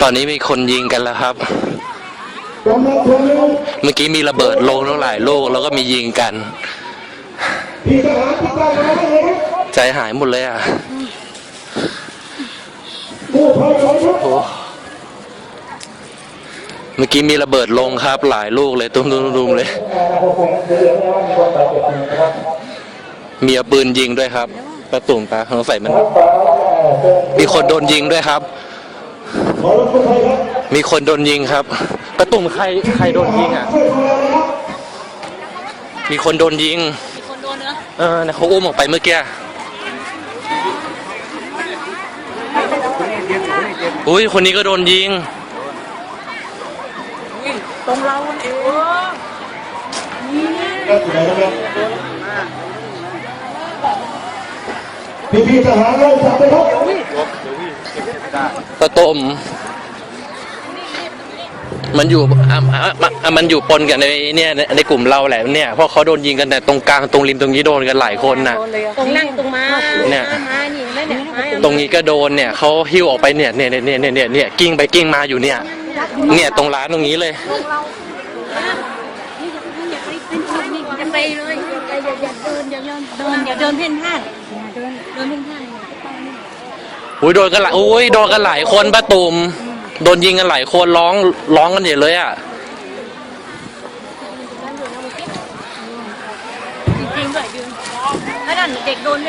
ตอนนี้มีคนยิงกันแล้วครับ เมื่อกี้มีระเบิดลงทั้งหลายลูกแล้วก็มียิงกันใจหายหมดเลยอะโอ้เมื่อกี้มีระเบิดลงครับ หลายลูกเลยตุ้มๆๆเลย มีอาปืนยิงด้วยครับประตุ่มปลาสงสัยมัน มีคนโดนยิงด้วยครับ มีคนโดนยิงครับประตุ่มใครใครโดนยิงอะช่วยดูแลนะครับมีคนโดนยิง มีคนโดนเนอะเออนะเขาอุ้มออกไปเมื่อกี้ อุ้ยคนนี้ก็โดนยิง ตรงเราเองพี่พี่ๆทหารไล่จับเลยครับ ตะต้ม มันอยู่อะอะอะอะมันอยู่ปนกันในเนี่ยในในกลุ่มเราแหละเนี่ยเพราะเขาโดนยิงกันแต่ตรงกลางตรงริมตรงนี้โดนกันหลายคนน่ะ ตรงนั่งตรงมาเนี่ยมานี่แม่เนี่ยมาตรงนี้ก็โดนเนี่ยเขาหิ้วออกไปเนี่ยเนี่ยเนี่ยเนี่ยเนี่ยเนี่ยกิ้งไปกิ้งมาอยู่เนี่ย เนี่ยตรงร้านตรงนี้เลย อย่าไปเลยอย่าอย่าอย่าเดินอย่าเดินเดินอย่าเดินเพ่นพ่านอย่าเดินเดินเพ่นพ่าน อุ้ยโดนกันหลายอุ้ยโดนกันหลายคนป้าตุมโดนยิงกันหลายคนร้องร้องกันใหญ่เลยอะจริงๆด้วยยืนแล้วนั่นเด็กโดน